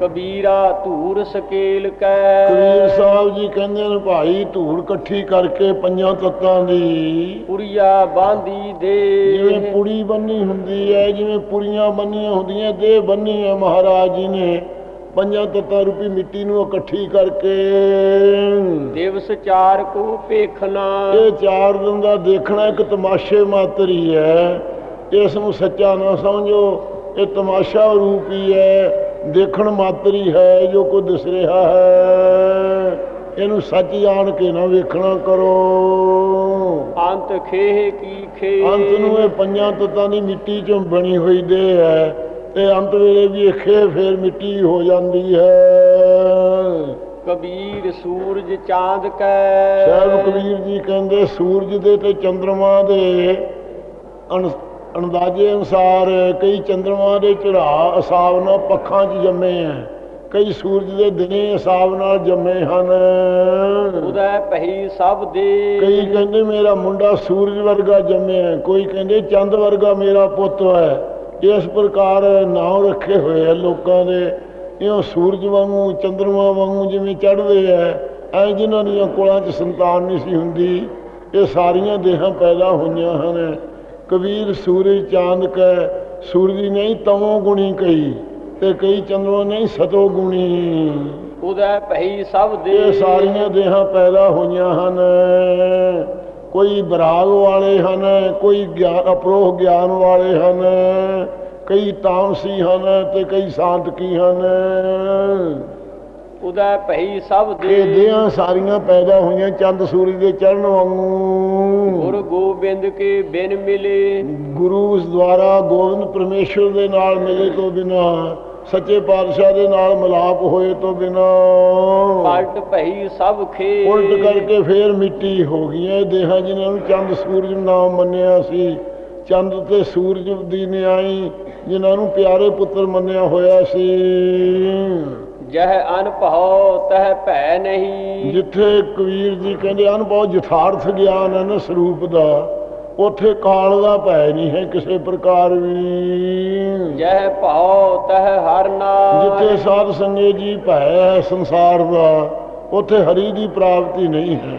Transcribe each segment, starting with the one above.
Kabira ਧੂਰ scale ਕੈ। ਕਬੀਰ ਸਾਹਿਬ ਜੀ ਕਹਿੰਦੇ ਨੇ ਭਾਈ ਧੂੜ ਇਕੱਠੀ ਕਰਕੇ ਪੰਜਾਂ ਤੱਤਾਂ ਦੀ। ਪੁਰੀਆ ਬਾਂਦੀ ਦੇ। ਜਿਵੇਂ ਪੁੜੀ ਬੰਨੀ ਹੁੰਦੀ ਹੈ ਜਿਵੇਂ ਪੁਰੀਆਂ ਬੰਨੀਆਂ ਹੁੰਦੀਆਂ ਦੇਹ ਬੰਨੀ ਹੈ ਮਹਾਰਾਜ ਜੀ ਨੇ। ਪੰਜਾਂ ਤੱਤਾਂ ਰੂਪੀ ਮਿੱਟੀ ਨੂੰ ਇਕੱਠੀ ਕਰਕੇ। ਦਿਵਸ ਚਾਰ ਕੋ ਪੇਖਣਾ ਇਹ ਚਾਰ ਦਿਨ ਦਾ ਦੇਖਣਾ ਇੱਕ ਤਮਾਸ਼ੇ ਮਾਤਰ ਹੀ। ਹੈ ਇਸ ਨੂੰ ਸੱਚਾ ਨਾ ਸਮਝੋ ਇਹ ਤਮਾਸ਼ਾ ਰੂਪ ਹੈ। ਦੇਖਣ ਮਾਤਰ ਹੀ ਜੋ ਕੋਈ ਦਿਸ ਰਿਹਾ ਹੈ। ਇਹਨੂੰ ਸੱਚ ਜਾਣ ਕੇ ਨਾ ਵੇਖਣਾ ਕਰੋ। ਅੰਤ ਖੇਹ ਕੀ ਖੇ ਅੰਤ ਨੂੰ ਇਹ ਪੰਜਾਂ ਤੱਤਾਂ ਦੀ ਮਿੱਟੀ ਚੋਂ ਬਣੀ ਹੋਈ ਦੇ ਹੈ ਤੇ ਅੰਤ ਵੇਲੇ ਵੀ ਇਹ ਖੇ ਫੇਰ ਮਿੱਟੀ ਹੋ ਜਾਂਦੀ ਹੈ। ਕਬੀਰ ਸੂਰਜ ਚਾਂਦ ਕੈ। ਸਾਹਿਬ ਕਬੀਰ ਜੀ ਕਹਿੰਦੇ ਸੂਰਜ ਦੇ ਤੇ ਚੰਦਰਮਾ ਦੇ ਅੰਦਾਜ਼ੇ ਅਨੁਸਾਰ ਕਈ ਚੰਦਰਮਾ ਦੇ ਚੜਾ ਹਿਸਾਬ ਨਾਲ ਪੱਖਾਂ 'ਚ ਜੰਮੇ ਆ ਕਈ ਸੂਰਜ ਦੇ ਦਿਨੇ ਹਿਸਾਬ ਨਾਲ ਜੰਮੇ ਹਨ। ਉਦੈ ਪਹਿ ਸਭ ਦੇ ਕਈ ਕਹਿੰਦੇ ਮੇਰਾ ਮੁੰਡਾ ਸੂਰਜ ਵਰਗਾ ਜੰਮਿਆ ਕੋਈ ਕਹਿੰਦੇ ਚੰਦ ਵਰਗਾ ਮੇਰਾ ਪੁੱਤ ਹੈ ਇਸ ਪ੍ਰਕਾਰ ਨਾਮ ਰੱਖੇ ਹੋਏ ਆ ਲੋਕਾਂ ਦੇ। ਇਉਂ ਸੂਰਜ ਵਾਂਗੂ ਚੰਦਰਮਾ ਵਾਂਗੂ ਜਿਵੇਂ ਚੜ੍ਹਦੇ ਆ ਐ ਜਿਨ੍ਹਾਂ ਦੀਆਂ ਕੋਲਾਂ 'ਚ ਸੰਤਾਨ ਨਹੀਂ ਸੀ ਹੁੰਦੀ। ਇਹ ਸਾਰੀਆਂ ਦੇਹਾਂ ਪੈਦਾ ਹੋਈਆਂ ਹਨ। ਕਬੀਰ ਸੂਰਜ ਚਾਂਦ ਕੈ ਸੂਰਜ ਨਹੀਂ ਤਮੋ ਗੁਣੀ ਕਈ ਤੇ ਕਈ ਚੰਦਰਮਾ ਨਹੀਂ ਸਤੋ ਗੁਣੀ। ਉਦੈ ਪਹਿ ਸਭ ਦੇ ਇਹ ਸਾਰੀਆਂ ਦੇਹਾਂ ਪੈਦਾ ਹੋਈਆਂ ਹਨ। ਕੋਈ ਬਰਾਗ ਵਾਲੇ ਹਨ ਕੋਈ ਗਿਆਨ ਅਪਰੋਹ ਗਿਆਨ ਵਾਲੇ ਹਨ ਕਈ ਤਾਮਸੀ ਹਨ ਤੇ ਕਈ ਸਾਂਤਕੀ ਹਨ। ਉਦੈ ਪਹਿ ਸਭ ਦੇ ਦੇਹਾਂ ਸਾਰੀਆਂ ਪੈਦਾ ਹੋਈਆਂ ਚੰਦ ਸੂਰਜ ਦੇ ਚੜ੍ਹਨ ਵਾਂਗੂ। ਗੁਰ ਗੋਬਿੰਦ ਕੇ ਬਿਨ ਮਿਲੇ। ਗੁਰੂ ਉਸ ਦੁਆਰਾ ਗੋਬਿੰਦ ਪਰਮੇਸ਼ਰ ਦੇ ਨਾਲ ਮਿਲੇ ਤੋਂ ਬਿਨਾ ਸੱਚੇ ਪਾਤਸ਼ਾਹ ਦੇ ਨਾਲ ਮਿਲਾਪ ਹੋਏ ਤੋਂ ਬਿਨਾ। ਪਲਟ ਭਈ ਸਭ ਖੇ। ਉਲਟ ਕਰਕੇ ਫੇਰ ਮਿੱਟੀ ਹੋ ਗਈਆਂ ਦੇਹਾਂ ਜਿਨ੍ਹਾਂ ਨੂੰ ਚੰਦ ਸੂਰਜ ਨਾਮ ਮੰਨਿਆ ਸੀ। ਚੰਦ ਤੇ ਸੂਰਜ ਦੀ ਨਿਆਈ ਜਿਨ੍ਹਾਂ ਨੂੰ ਪਿਆਰੇ ਪੁੱਤਰ ਮੰਨਿਆ ਹੋਇਆ ਸੀ। ਜਹ ਅਨਭਉ ਤਹ ਭੈ ਨਹੀਂ। ਜਿੱਥੇ ਕਬੀਰ ਜੀ ਕਹਿੰਦੇ ਬਹੁਤ ਯਥਾਰਥ ਗਿਆਨ ਹੈ ਨਾ ਸਰੂਪ ਦਾ ਉੱਥੇ ਕਾਲ ਦਾ ਭੈ ਨਹੀਂ ਹੈ ਕਿਸੇ ਪ੍ਰਕਾਰ ਵੀ। ਜਹ ਭਉ ਤਹ ਹਰ ਨਾਮ ਜਿੱਥੇ ਸਾਧ ਸੰਗੇ ਜੀ ਭੈ ਹੈ ਸੰਸਾਰ ਦਾ ਉੱਥੇ ਹਰੀ ਦੀ ਪ੍ਰਾਪਤੀ ਨਹੀਂ ਹੈ।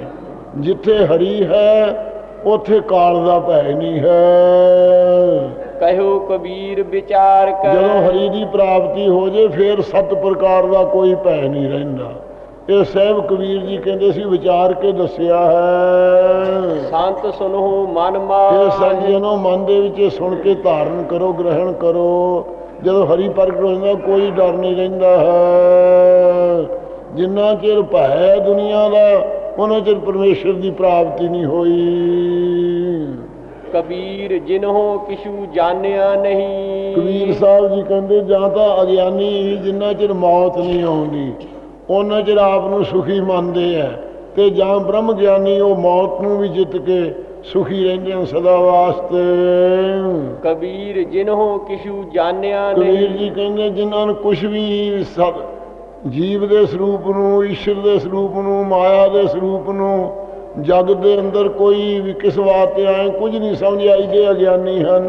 ਜਿੱਥੇ ਹਰੀ ਹੈ ਉੱਥੇ ਕਾਲ ਦਾ ਭੈ ਨਹੀਂ ਹੈ। ਕਹਿਓ ਕਬੀਰ ਵਿਚਾਰ ਕਰ। ਜਦੋਂ ਹਰੀ ਦੀ ਪ੍ਰਾਪਤੀ ਹੋ ਜੇ ਫਿਰ ਸੱਤ ਪ੍ਰਕਾਰ ਦਾ ਕੋਈ ਭੈ ਨਹੀਂ ਰਹਿੰਦਾ। ਇਹ ਸਹਿਬ ਕਬੀਰ ਜੀ ਕਹਿੰਦੇ ਸੀ ਵਿਚਾਰ ਕੇ ਦੱਸਿਆ ਹੈ। ਸੰਤ ਸੁਨੋ ਮਨ ਇਹ ਮਾਹ ਸੰਜਨੋ ਮਨ ਦੇ ਵਿੱਚ ਇਹ ਸੁਣ ਕੇ ਧਾਰਨ ਕਰੋ ਗ੍ਰਹਿਣ ਕਰੋ। ਜਦੋਂ ਹਰੀ ਪ੍ਰਗਟ ਹੋ ਜਾਂਦਾ ਕੋਈ ਡਰ ਨਹੀਂ ਰਹਿੰਦਾ ਹੈ। ਜਿੰਨਾ ਚਿਰ ਭੈ ਦੁਨੀਆ ਦਾ ਉਹਨਾਂ ਚਿਰ ਪਰਮੇਸ਼ਰ ਦੀ ਪ੍ਰਾਪਤੀ ਨਹੀਂ ਹੋਈ। ਕਬੀਰ ਜਿਨਹੁ ਕਿਛੂ ਜਾਣਿਆ ਨਹੀਂ। ਕਬੀਰ ਸਾਹਿਬ ਜੀ ਕਹਿੰਦੇ ਜਾਂ ਤਾਂ ਅਗਿਆਨੀ ਜਿੰਨਾ ਚਿਰ ਮੌਤ ਨਹੀਂ ਆਉਂਦੀ ਉਹਨਾਂ ਚਿਰ ਆਪ ਨੂੰ ਸੁਖੀ ਮੰਨਦੇ ਆ। ਤੇ ਜਾਂ ਬ੍ਰਹਮ ਗਿਆਨੀ ਉਹ ਮੌਤ ਨੂੰ ਵੀ ਜਿੱਤ ਕੇ ਸੁਖੀ ਰਹਿੰਦੇ ਹਨ ਸਦਾ ਵਾਸਤੇ। ਕਬੀਰ ਜਿਨਹੁ ਕਿਛੂ ਜਾਣਿਆ ਕਬੀਰ ਨਹੀਂ। ਜੀ ਕਹਿੰਦੇ ਜਿਨ੍ਹਾਂ ਨੂੰ ਕੁਝ ਵੀ ਸਭ ਜੀਵ ਦੇ ਸਰੂਪ ਨੂੰ ਈਸ਼ਰ ਦੇ ਸਰੂਪ ਨੂੰ ਮਾਇਆ ਦੇ ਸਰੂਪ ਨੂੰ ਜਗ ਦੇ ਅੰਦਰ ਕੋਈ ਵੀ ਕਿਸ ਵਾਸਤੇ ਆਏ ਕੁਝ ਨਹੀਂ ਸਮਝ ਆਈ ਦੇ ਅਗਿਆਨੀ ਹਨ।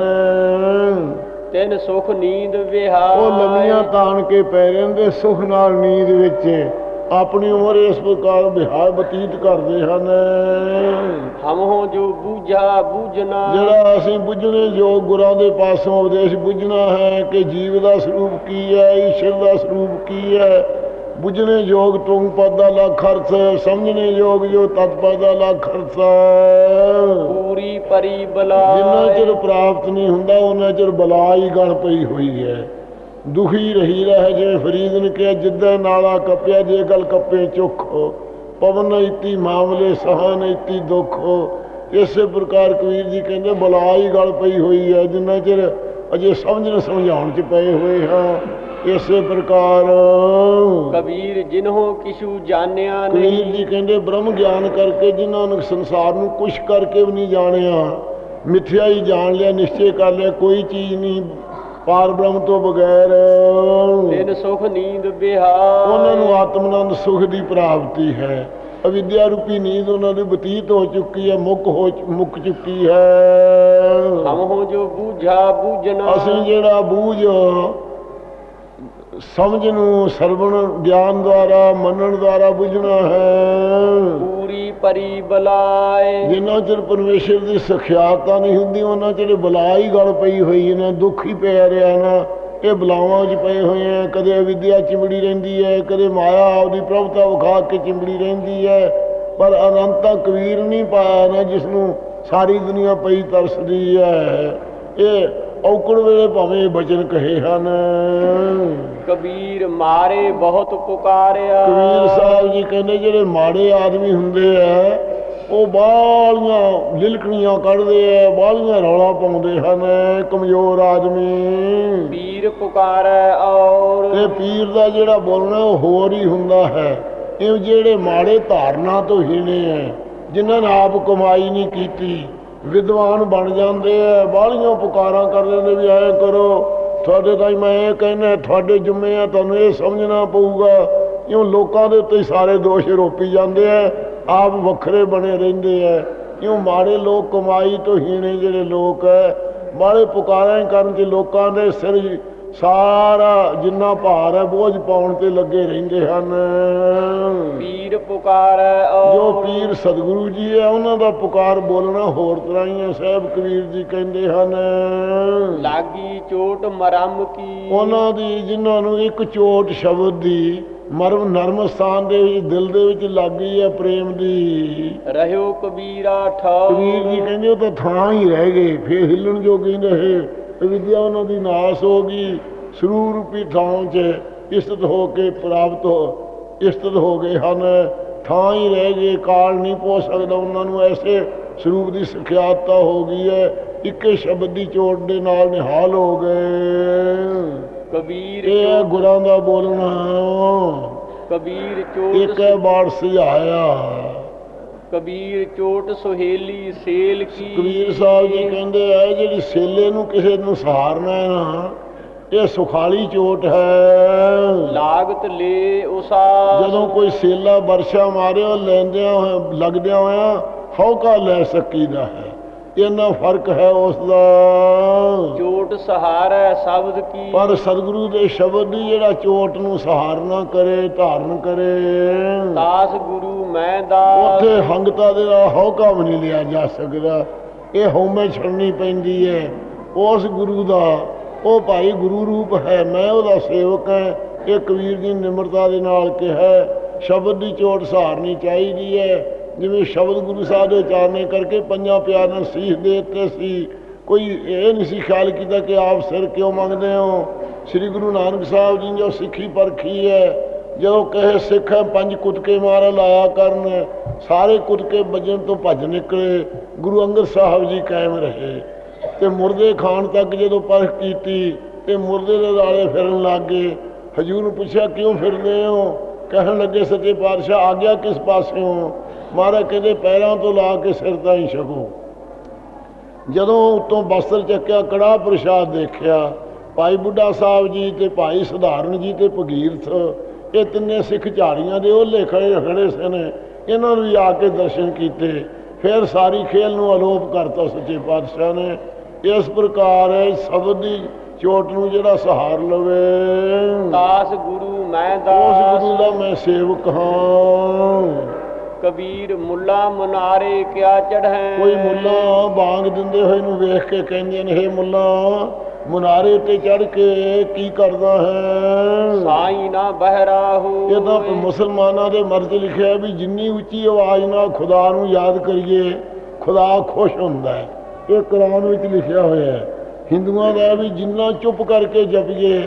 ਤਿੰਨ ਸੁਖ ਨੀਂਦ ਵਿਹਾਰ। ਉਹ ਲੰਮੀਆਂ ਤਾਣ ਕੇ ਪੈ ਰਹਿੰਦੇ ਸੁਖ ਨਾਲ ਨੀਂਦ ਵਿੱਚ ਆਪਣੀ ਉਮਰ ਇਸ ਪ੍ਰਕਾਰ ਵਿਹਾਰ ਬਤੀਤ ਕਰਦੇ ਹਨ। ਹਮਹੁ ਜੋ ਬੂਝਾ ਬੂਝਣਾ। ਜਿਹੜਾ ਅਸੀਂ ਬੁੱਝਣੇ ਜੋ ਗੁਰਾਂ ਦੇ ਪਾਸੋਂ ਉਪਦੇਸ਼ ਬੁੱਝਣਾ ਹੈ ਕਿ ਜੀਵ ਦਾ ਸਰੂਪ ਕੀ ਹੈ ਈਸ਼ਰ ਦਾ ਸਰੂਪ ਕੀ ਹੈ ਬੁੱਝਣੇ ਯੋਗ ਤੁੰਗ ਪਦ ਲੱਖ ਅਰਥ ਸਮਝਣੇ ਯੋਗ ਜੋ ਤਤ ਪਦ ਲੱਖ ਅਰਥ ਪੂਰੀ ਪਰੀ ਬਲਾ ਜਿੰਨਾ ਚਿਰ ਪ੍ਰਾਪਤ ਨਹੀਂ ਹੁੰਦਾ ਉਹਨਾਂ ਚਿਰ ਬਲਾ ਹੀ ਗਲ ਪਈ ਹੋਈ ਹੈ। ਦੁਖੀ ਰਹੀ ਰਹਿ ਜਿਵੇਂ ਫਰੀਦ ਨੇ ਕਿਹਾ ਜਿੱਦਾਂ ਨਾਲਾ ਕੱਪਿਆ ਜੇ ਗਲ ਕੱਪੇ ਚੁੱਖ। ਪਵਨ ਇਤੀ ਮਾਮਲੇ ਸਹਨ ਇਤੀ ਦੁੱਖ। ਇਸੇ ਪ੍ਰਕਾਰ ਕਬੀਰ ਜੀ ਕਹਿੰਦੇ ਬਲਾ ਹੀ ਗਲ ਪਈ ਹੋਈ ਹੈ। ਜਿੰਨਾ ਚਿਰ ਅਜੇ ਸਮਝਣ ਸਮਝਾਉਣ ਚ ਪਏ ਹੋਏ ਹਾਂ। ਇਸੇ ਪ੍ਰਕਾਰ ਕਬੀਰ ਜਿਨਹੁ ਕਿਛੂ ਜਾਣਿਆ ਕਬੀਰ ਨਹੀਂ ਜੀ ਕਹਿੰਦੇ ਬ੍ਰਹਮ ਗਿਆਨ ਕਰਕੇ ਜਿਨ੍ਹਾਂ ਨੂੰ ਸੰਸਾਰ ਨੂੰ ਕੁਛ ਕਰਕੇ ਵੀ ਨਹੀਂ ਜਾਣਿਆ ਮਿੱਥਿਆ ਹੀ ਜਾਣ ਲਿਆ ਨਿਸ਼ਚੈ ਕਰ ਲਿਆ ਕੋਈ ਚੀਜ਼ ਨਹੀਂ ਪਾਰ ਬ੍ਰਹਮ ਤੋਂ ਬਗੈਰ ਤਿੰਨ ਸੁਖ ਨੀਂਦ ਵਿਹਾਰ ਉਹਨਾਂ ਨੂੰ ਆਤਮਨੰਦ ਸੁਖ ਦੀ ਪ੍ਰਾਪਤੀ ਹੈ। ਅਵਿਦਿਆ ਰੂਪੀ ਨੀਂਦ ਉਹਨਾਂ ਦੀ ਬਤੀਤ ਹੋ ਚੁੱਕੀ ਹੈ ਮੁੱਕ ਹੋ ਮੁੱਕ ਚੁੱਕੀ ਹੈ। ਹਮਹੁ ਜੋ ਬੂਝਾ ਬੂਝਣਾ। ਅਸੀਂ ਜਿਹੜਾ ਬੂਝ ਸਮਝ ਨੂੰ ਸਰਵਣ ਗਿਆਨ ਦੁਆਰਾ ਮੰਨਣ ਦੁਆਰਾ ਬੁੱਝਣਾ ਹੈ। ਪੂਰੀ ਪਰੀ ਬਲਾਏ। ਜਿੰਨਾ ਚਿਰ ਪਰਮੇਸ਼ਰ ਦੀ ਸਖਿਆਤਾ ਨਹੀਂ ਹੁੰਦੀ ਉਹਨਾਂ ਚਿਰ ਬਲਾ ਹੀ ਗਲ ਪਈ ਹੋਈ ਹੈ ਨਾ ਦੁੱਖ ਹੀ ਪਿਆ ਰਿਹਾ ਨਾ। ਇਹ ਬਲਾਵਾਂ 'ਚ ਪਏ ਹੋਏ ਆ ਕਦੇ ਅਵਿਦਿਆ ਚਿੰਬੜੀ ਰਹਿੰਦੀ ਹੈ ਕਦੇ ਮਾਇਆ ਆਪਦੀ ਪ੍ਰਭਤਾ ਵਿਖਾ ਕੇ ਚਿੰਬੜੀ ਰਹਿੰਦੀ ਹੈ। ਪਰ ਅਨੰਤਾ ਕਬੀਰ ਨਹੀਂ ਪਾਇਆ ਨਾ ਜਿਸ ਨੂੰ ਸਾਰੀ ਦੁਨੀਆ ਪਈ ਤਰਸਦੀ ਹੈ। ਇਹ ਔਕੜ ਵੇਲੇ ਭਾਵੇਂ ਬਚਨ ਕਹੇ ਹਨ। ਕਬੀਰ ਮਾਰੇ ਬਹੁਤ ਪੁਕਾਰਿਆ। ਕਬੀਰ ਸਾਹਿਬ ਜੀ ਕਹਿੰਦੇ ਜਿਹੜੇ ਮਾੜੇ ਆਦਮੀ ਹੁੰਦੇ ਆ ਉਹ ਬਾਲੀਆਂ ਲਿਲਕਣੀਆਂ ਕੱਢਦੇ ਆ ਬਾਲੀਆਂ ਰੌਲਾ ਪਾਉਂਦੇ ਹਨ ਕਮਜ਼ੋਰ ਆਦਮੀ। ਪੀਰ ਪੁਕਾਰੈ ਔਰ ਤੇ ਪੀਰ ਦਾ ਜਿਹੜਾ ਬੋਲਣਾ ਉਹ ਹੋਰ ਹੀ ਹੁੰਦਾ ਹੈ। ਇਹ ਜਿਹੜੇ ਮਾੜੇ ਧਾਰਨਾ ਤੋਂ ਹੀਣੇ ਆ ਜਿਨ੍ਹਾਂ ਨੇ ਆਪ ਕਮਾਈ ਨਹੀਂ ਕੀਤੀ ਵਿਦਵਾਨ ਬਣ ਜਾਂਦੇ ਆ ਬਾਲੀਆਂ ਪੁਕਾਰਾਂ ਕਰਦੇ ਨੇ ਵੀ ਐ ਕਰੋ ਤੁਹਾਡੇ ਤਾਂ ਮੈਂ ਇਹ ਕਹਿੰਦਾ, ਤੁਹਾਡੇ ਜੁਮੇ ਆ, ਤੁਹਾਨੂੰ ਇਹ ਸਮਝਣਾ ਪਊਗਾ। ਇਉਂ ਲੋਕਾਂ ਦੇ ਉੱਤੇ ਸਾਰੇ ਦੋਸ਼ ਰੋਪੀ ਜਾਂਦੇ ਆ, ਆਪ ਵੱਖਰੇ ਬਣੇ ਰਹਿੰਦੇ ਆ। ਇਉਂ ਮਾੜੇ ਲੋਕ ਕਮਾਈ ਤੋਂ ਹੀਣੇ ਜਿਹੜੇ ਲੋਕ ਹੈ ਮਾੜੇ ਪੁਕਾਰਾਂ ਕਰਨ ਚ ਲੋਕਾਂ ਦੇ ਸਿਰ ਸਾਰਾ ਜਿੰਨਾ ਭਾਰ ਹੈ ਬੋਝ ਪਾਉਣ ਤੇ ਲੱਗੇ ਰਹਿੰਦੇ ਹਨ। ਪੀਰ ਪੁਕਾਰੈ ਜੋ ਪੀਰ ਸਤਿਗੁਰੂ ਜੀ ਹੈ ਉਹਨਾਂ ਦਾ ਪੁਕਾਰ ਬੋਲਣਾ ਹੋਰ ਤਰ੍ਹਾਂ ਹੀ ਹੈ ਸਾਹਿਬ ਕਬੀਰ ਜੀ ਕਹਿੰਦੇ ਹਨ। ਲਾਗੀ ਚੋਟ ਮਰਮ ਕੀ? ਉਹਨਾਂ ਦੀ ਜਿਨ੍ਹਾਂ ਨੂੰ ਇੱਕ ਚੋਟ ਸ਼ਬਦ ਦੀ ਮਰਮ ਨਰਮ ਸਥਾਨ ਦੇ ਵਿੱਚ ਦਿਲ ਦੇ ਵਿੱਚ ਲੱਗ ਹੈ ਪ੍ਰੇਮ ਦੀ। ਰਹਿਓ ਕਬੀਰਾ ਕਬੀਰ ਜੀ ਠਾਉ ਕਹਿੰਦੇ ਉਹ ਤਾਂ ਥਾਂ ਹੀ ਰਹਿ ਗਏ ਫੇਰ ਹਿੱਲਣ ਜੋਗੇ ਨਹੀਂ ਰਹੇ ਵਿਦਿਆ ਉਹਨਾਂ ਦੀ ਨਾਸ ਹੋ ਗਈ। ਸਰੂਪ ਰੂਪੀ ਥਾਂ 'ਚ ਇਸਤਤ ਹੋ ਕੇ ਪ੍ਰਾਪਤ ਹੋ ਇਸਤਤ ਹੋ ਗਏ ਹਨ। ਥਾਂ ਹੀ ਰਹਿ ਗਏ ਕਾਲ ਨਹੀਂ ਪਹੁੰਚ ਸਕਦਾ। ਉਹਨਾਂ ਨੂੰ ਐਸੇ ਸਰੂਪ ਦੀ ਸਿਖਿਆਤਤਾ ਹੋ ਗਈ ਹੈ। ਇੱਕੇ ਸ਼ਬਦ ਦੀ ਚੋਟ ਦੇ ਨਾਲ ਨਿਹਾਲ ਹੋ ਗਏ। ਕਬੀਰ ਇਹ ਗੁਰਾਂ ਦਾ ਬੋਲਣਾ। ਕਬੀਰ ਇੱਕ ਚੋਟ ਹੈ ਬਾੜ ਸੁਝਾਇਆ ਕਬੀਰ ਚੋਟ ਸੁਹੇਲੀ ਸੇਲ ਕੀ? ਕਬੀਰ ਸਾਹਿਬ ਜੀ ਕਹਿੰਦੇ ਆ ਜਿਹੜੀ ਸੇਲੇ ਨੂੰ ਕਿਸੇ ਨੂੰ ਸਹਾਰਨਾ ਹੈ ਨਾ ਇਹ ਸੁਖਾਲੀ ਚੋਟ ਹੈ। ਲਾਗਤ ਲੈ ਉਸਾ ਜਦੋਂ ਕੋਈ ਸੇਲਾ ਵਰਸ਼ਾ ਮਾਰੇ ਉਹ ਲੈਂਦਿਆਂ ਲੱਗਦਿਆਂ ਹੋਇਆ ਹੌਕਾ ਲੈ ਸਕੀਦਾ ਹੈ। ਇੰਨਾ ਫ਼ਰਕ ਹੈ ਉਸ ਦਾ ਚੋਟ ਸਹਾਰੈ ਸ਼ਬਦ ਕੀ? ਪਰ ਸਤਿਗੁਰੂ ਦੇ ਸ਼ਬਦ ਦੀ ਜਿਹੜਾ ਚੋਟ ਨੂੰ ਸਹਾਰਨਾ ਕਰੇ ਧਾਰਨ ਕਰੇ। ਦਾਸ ਗੁਰੂ ਮੈਂ ਦਾਸ। ਉੱਥੇ ਹੰਗਤਾ ਦੇ ਨਾਲ ਹੌਕਾ ਵੀ ਨਹੀਂ ਲਿਆ ਜਾ ਸਕਦਾ। ਇਹ ਹਉਮੈ ਛੜਨੀ ਪੈਂਦੀ ਹੈ। ਉਸ ਗੁਰੂ ਦਾ ਉਹ ਭਾਈ ਗੁਰੂ ਰੂਪ ਹੈ ਮੈਂ ਉਹਦਾ ਸੇਵਕ ਹਾਂ। ਇਹ ਕਬੀਰ ਜੀ ਨਿਮਰਤਾ ਦੇ ਨਾਲ ਕਿਹਾ ਸ਼ਬਦ ਦੀ ਚੋਟ ਸਹਾਰਨੀ ਚਾਹੀਦੀ ਹੈ। ਜਿਵੇਂ ਸ਼ਬਦ ਗੁਰੂ ਸਾਹਿਬ ਦੇ ਉਚਾਰਨੇ ਕਰਕੇ ਪੰਜਾਂ ਪਿਆਰ ਨਾਲ ਸੀਖ ਦੇ ਦਿੱਤੇ ਸੀ। ਕੋਈ ਇਹ ਨਹੀਂ ਸੀ ਖਿਆਲ ਕੀਤਾ ਕਿ ਆਪ ਸਿਰ ਕਿਉਂ ਮੰਗਦੇ ਹੋ? ਸ੍ਰੀ ਗੁਰੂ ਨਾਨਕ ਸਾਹਿਬ ਜੀ ਨੇ ਜੋ ਸਿੱਖੀ ਪਰਖੀ ਹੈ, ਜਦੋਂ ਕਹੇ ਸਿੱਖ ਪੰਜ ਕੁੱਤਕੇ ਮਾਰ ਲਾਇਆ ਕਰਨ, ਸਾਰੇ ਕੁੱਤਕੇ ਵੱਜਣ ਤੋਂ ਭੱਜ ਨਿਕਲੇ। ਗੁਰੂ ਅੰਗਦ ਸਾਹਿਬ ਜੀ ਕਾਇਮ ਰਹੇ। ਤੇ ਮੁਰਦੇ ਖਾਣ ਤੱਕ ਜਦੋਂ ਪਰਖ ਕੀਤੀ, ਤੇ ਮੁਰਦੇ ਦੇ ਨਾਲੇ ਫਿਰਨ ਲੱਗ ਗਏ। ਹਜੂਰ ਨੂੰ ਪੁੱਛਿਆ, ਕਿਉਂ ਫਿਰਦੇ ਹੋ? ਕਹਿਣ ਲੱਗੇ, ਸੱਚੇ ਪਾਤਸ਼ਾਹ ਆ ਗਿਆ ਕਿਸ ਪਾਸਿਓਂ? ਮਹਾਰਾਜ ਕਹਿੰਦੇ, ਪੈਰਾਂ ਤੋਂ ਲਾ ਕੇ ਸਿਰ ਤਾਈਂ ਛਕੋ। ਜਦੋਂ ਉਤੋਂ ਬਸਤਰ ਚੱਕਿਆ ਕੜਾ ਪ੍ਰਸ਼ਾਦ ਦੇਖਿਆ, ਭਾਈ ਬੁੱਢਾ ਸਾਹਿਬ ਜੀ ਤੇ ਭਾਈ ਸਧਾਰਨ ਜੀ ਤੇ ਭਗੀਰਥ, ਇਹ ਤਿੰਨੇ ਸਿੱਖ ਝਾੜੀਆਂ ਦੇ ਉਹ ਖੜੇ ਖੜੇ ਸਨ। ਇਹਨਾਂ ਨੂੰ ਆ ਕੇ ਦਰਸ਼ਨ ਕੀਤੇ। ਫਿਰ ਸਾਰੀ ਖੇਲ ਨੂੰ ਅਲੋਪ ਕਰਤਾ ਸੱਚੇ ਪਾਤਸ਼ਾਹ ਨੇ। ਇਸ ਪ੍ਰਕਾਰ ਸ਼ਬਦ ਦੀ ਚੋਟ ਨੂੰ ਜਿਹੜਾ ਸਹਾਰ ਲਵੇ। ਦਾਸ ਗੁਰੂ ਮੈਂ ਉਸ ਗੁਰੂ ਦਾਸ ਦਾ ਮੈਂ ਸੇਵਕ ਹਾਂ। ਕਬੀਰ ਮੁੱਲਾ ਮਨਾਰੇ ਕਿਆ ਚੜ੍ਹੈ। ਕੋਈ ਮੁੱਲਾ ਬਾਗ ਦਿੰਦੇ ਹੋਏ ਨੂੰ ਵੇਖ ਕੇ ਕਹਿੰਦੇ ਨੇ ਹੇ ਮੁੱਲਾ ਮੁਨਾਰੇ ਤੇ ਚੜ ਕੇ ਕੀ ਕਰਦਾ ਹੈ? ਸਾਈ ਨਾ ਬਹਿਰਾ ਹੋ ਇਹ ਤਾਂ ਮੁਸਲਮਾਨਾਂ ਦੇ ਮਰਜ਼ ਲਿਖਿਆ ਵੀ ਜਿੰਨੀ ਉੱਚੀ ਆਵਾਜ਼ ਨਾਲ ਖੁਦਾ ਨੂੰ ਯਾਦ ਕਰੀਏ ਖੁਦਾ ਖੁਸ਼ ਹੁੰਦਾ ਹੈ। ਇਹ ਕੁਰਾਨ ਵਿੱਚ ਲਿਖਿਆ ਹੋਇਆ ਹੈ। ਹਿੰਦੂਆਂ ਦਾ ਵੀ ਜਿੰਨਾ ਚੁੱਪ ਕਰਕੇ ਜਪੀਏ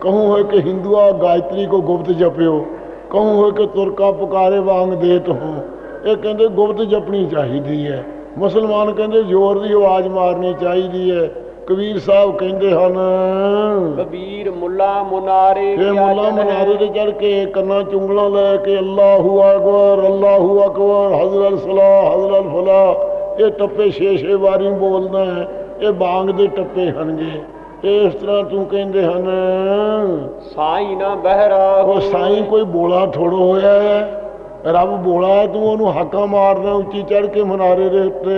ਕਹੂੰ ਹੋਏ ਕਿ ਹਿੰਦੂਆ ਗਾਇਤਰੀ ਕੋ ਗੁਪਤ ਜਪਿਓ ਕਹੂੰ ਹੋਏ ਕਿ ਤੁਰਕਾ ਪੁਕਾਰੇ ਵਾਂਗ ਦੇਤ ਹੋ ਇਹ ਕਹਿੰਦੇ ਗੁਪਤ ਜਪਣੀ ਚਾਹੀਦੀ ਹੈ। ਮੁਸਲਮਾਨ ਕਹਿੰਦੇ ਜ਼ੋਰ ਦੀ ਆਵਾਜ਼ ਮਾਰਨੀ ਚਾਹੀਦੀ ਹੈ। ਕਬੀਰ ਸਾਹਿਬ ਕਹਿੰਦੇ ਹਨ ਕਬੀਰ ਮੁੱਲਾ ਮੁਨਾਰੇ ਕਿਆ ਮੁੱਲਾ। ਮਨਾਰੇ ਤੇ ਚੜ ਕੇ ਕੰਨਾਂ ਚੁੰਗਲਾਂ ਲੈ ਕੇ ਅੱਲਾਹੂ ਅਕਬਰ ਅੱਲਾਹੂ ਅਕਬਰ ਹਜ਼ਰਤ ਸਲਾਹ ਹਜ਼ਰਤ ਫਲਾ ਇਹ ਟੱਪੇ ਛੇ ਛੇ ਵਾਰੀ ਬੋਲਦਾ ਹੈ। ਇਹ ਬਾਂਗ ਦੇ ਟੱਪੇ ਹਨਗੇ। ਇਸ ਤਰ੍ਹਾਂ ਤੂੰ ਕਹਿੰਦੇ ਹਨ ਸਾਈ ਨਾ ਬਹਿਰਾ ਉਹ ਸਾਈਂ ਕੋਈ ਬੋਲਾ ਥੋੜੋ ਹੋਇਆ ਹੈ। ਰੱਬ ਬੋਲਾ ਹੈ, ਤੂੰ ਉਹਨੂੰ ਹਾਕਾਂ ਮਾਰਦਾ ਉੱਚੀ ਚੜ ਕੇ ਮਨਾਰੇ ਦੇ ਉੱਤੇ।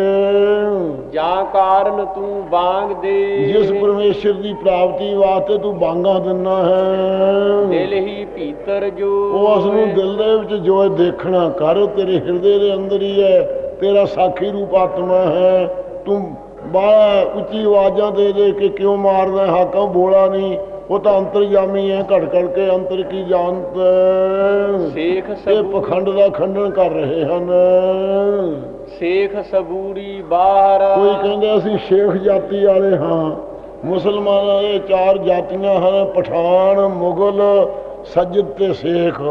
ਜਾਂ ਕਾਰਨ ਤੂੰ ਬਾਗ ਦੇ। ਜਿਸ ਪਰਮੇਸ਼ਰ ਦੀ ਪ੍ਰਾਪਤੀ ਵਾਸਤੇ ਤੂੰ ਬਾਂਗਾ ਦਿੰਨਾ ਹੈ। ਦਿਲ ਹੀ ਭੀਤਰ ਜੋ ਉਹ ਉਸ ਨੂੰ ਦਿਲ ਦੇ ਵਿੱਚ ਜੋ ਦੇਖਣਾ ਕਰ ਤੇਰੇ ਹਿਰਦੇ ਦੇ ਅੰਦਰ ਹੀ ਹੈ। ਤੇਰਾ ਸਾਖੀ ਰੂਪ ਆਤਮਾ ਹੈ। ਤੂੰ ਬਾਹਲਾ ਉੱਚੀ ਆਵਾਜ਼ਾਂ ਦੇ ਦੇ ਕੇ ਕਿਉਂ ਮਾਰਦਾ? ਹਾਕਾਂ ਬੋਲਾ ਨਹੀਂ। ਉਹ ਤਾਂ ਅੰਤਰਜਾਮੀ ਹੈ ਘੜ ਘੜ ਕੇ ਅੰਤਰ ਕੀ ਜਾਣਤ। ਸੇਖ ਇਹ ਪਖੰਡ ਦਾ ਖੰਡਨ ਕਰ ਰਹੇ ਹਨ। ਸੇਖ ਸਬੂਰੀ ਬਾਹਰ ਕੋਈ ਕਹਿੰਦੇ ਅਸੀਂ ਸ਼ੇਖ ਜਾਤੀ ਵਾਲੇ ਹਾਂ। ਮੁਸਲਮਾਨਾਂ ਦੇ ਚਾਰ ਜਾਤੀਆਂ ਹਨ ਪਠਾਨ ਮੁਗਲ ਸੱਜਦ ਤੇ ਸੇਖ।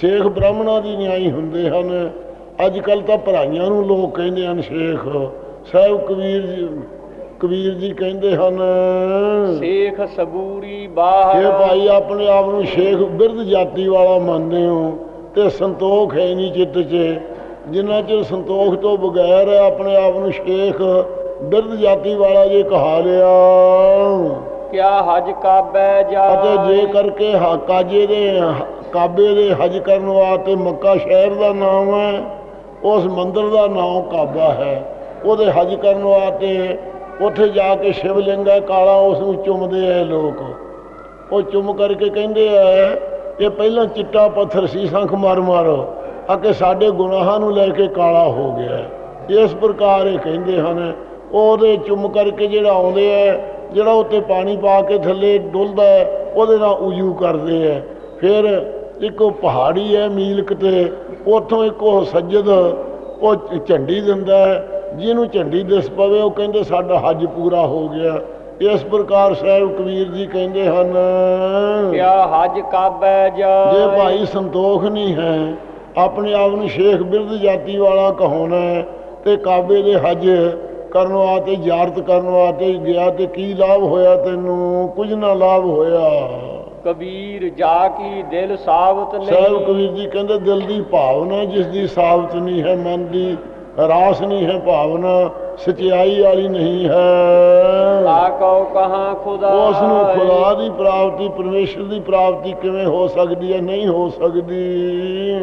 ਸੇਖ ਬ੍ਰਾਹਮਣਾਂ ਦੀ ਨਿਆਈ ਹੁੰਦੇ ਹਨ। ਅੱਜ ਕੱਲ ਤਾਂ ਭਰਾਈਆਂ ਨੂੰ ਲੋਕ ਕਹਿੰਦੇ ਹਨ ਸ਼ੇਖ। ਸਾਹਿਬ ਕਬੀਰ ਜੀ ਕਬੀਰ ਜੀ ਕਹਿੰਦੇ ਹਨ ਸੇਖ ਸਬੂਰੀ ਬਾਹਰ। ਜੇ ਭਾਈ ਆਪਣੇ ਆਪ ਨੂੰ ਸ਼ੇਖ ਬਿਰਧ ਜਾਤੀ ਵਾਲਾ ਮੰਨਦੇ ਹੋ ਤੇ ਸੰਤੋਖ ਹੈ ਨਹੀਂ ਚਿੱਤ 'ਚ। ਜਿੰਨਾ ਚਿਰ ਸੰਤੋਖ ਤੋਂ ਬਗੈਰ ਆਪਣੇ ਆਪ ਨੂੰ ਸ਼ੇਖ ਬਿਰਧ ਜਾਤੀ ਵਾਲਾ ਜੇ ਕਹਾ ਲਿਆ। ਕਿਆ ਹਜ ਕਾਬੈ ਜਾ ਅਤੇ ਜੇ ਕਰਕੇ ਕਾਜੇ ਦੇ ਕਾਬੇ ਦੇ ਹਜ ਕਰਨ ਵਾਸਤੇ ਮੱਕਾ ਸ਼ਹਿਰ ਦਾ ਨਾਮ ਹੈ ਉਸ ਮੰਦਰ ਦਾ ਨਾਮ ਕਾਬਾ ਹੈ। ਉਹਦੇ ਹਜ ਕਰਨ ਵਾਸਤੇ ਉੱਥੇ ਜਾ ਕੇ ਸ਼ਿਵਲਿੰਗ ਹੈ, ਕਾਲਾ ਉਸ ਨੂੰ ਚੁੰਮਦੇ ਐ ਲੋਕ। ਉਹ ਚੁੰਮ ਕਰਕੇ ਕਹਿੰਦੇ ਐ ਇਹ ਪਹਿਲਾਂ ਚਿੱਟਾ ਪੱਥਰ ਸੀ, ਸੰਖ ਮਾਰ ਮਾਰੋ। ਆ ਕਿ ਸਾਡੇ ਗੁਨਾਹਾਂ ਨੂੰ ਲੈ ਕੇ ਕਾਲਾ ਹੋ ਗਿਆ ਇਸ ਪ੍ਰਕਾਰ ਇਹ ਕਹਿੰਦੇ ਹਨ, ਉਹਦੇ ਚੁੰਮ ਕਰਕੇ ਜਿਹੜਾ ਆਉਂਦੇ ਐ, ਜਿਹੜਾ ਉੱਤੇ ਪਾਣੀ ਪਾ ਕੇ ਥੱਲੇ ਡੁੱਲਦਾ ਉਹਦੇ ਨਾਲ ਉਜੂ ਕਰਦੇ ਐ। ਫਿਰ ਇੱਕ ਉਹ ਪਹਾੜੀ ਹੈ ਮੀਲਕ ਤੇ, ਉੱਥੋਂ ਇੱਕ ਉਹ ਸੱਜਦ ਉਹ ਝੰਡੀ ਦਿੰਦਾ ਹੈ ਜਿਹਨੂੰ ਝੰਡੀ ਦਿਸ ਪਵੇ ਉਹ ਕਹਿੰਦੇ ਸਾਡਾ ਹੱਜ ਪੂਰਾ ਹੋ ਗਿਆ। ਇਸ ਪ੍ਰਕਾਰ ਸਾਹਿਬ ਕਬੀਰ ਜੀ ਕਹਿੰਦੇ ਹਨ ਕਿਆ ਹਜ ਕਾਬੈ ਜਾ ਜੇ ਭਾਈ ਸੰਤੋਖ ਨਹੀਂ ਹੈ ਆਪਣੇ ਆਪ ਨੂੰ ਸ਼ੇਖ ਬਿਰਧ ਜਾਤੀ ਵਾਲਾ ਕਹਾਉਣਾ ਤੇ ਕਾਬੇ ਦੇ ਹੱਜ ਕਰਨ ਵਾਸਤੇ ਜ਼ਿਆਰਤ ਕਰਨ ਵਾਸਤੇ ਗਿਆ ਤੇ ਕੀ ਲਾਭ ਹੋਇਆ ਤੈਨੂੰ? ਕੁਝ ਨਾ ਲਾਭ ਹੋਇਆ। ਕਬੀਰ ਜਾ ਕੀ ਦਿਲ ਸਾਬਤ ਸਾਹਿਬ ਨਹੀਂ ਕਬੀਰ ਜੀ ਕਹਿੰਦੇ ਦਿਲ ਦੀ ਭਾਵਨਾ ਜਿਸ ਦੀ ਸਾਬਤ ਨਹੀਂ ਹੈ ਮਨ ਦੀ ਰਾਸ ਨਹੀਂ ਹੈ ਭਾਵਨਾ ਸਚਾਈ ਵਾਲੀ ਨਹੀਂ ਹੈ। ਤਾ ਕਉ ਕਹਾਂ ਖੁਦਾ ਉਸ ਨੂੰ ਖੁਦਾ ਦੀ ਪ੍ਰਾਪਤੀ ਪਰਮੇਸ਼ਰ ਦੀ ਪ੍ਰਾਪਤੀ ਕਿਵੇਂ ਹੋ ਸਕਦੀ ਹੈ ਨਹੀਂ ਹੋ ਸਕਦੀ।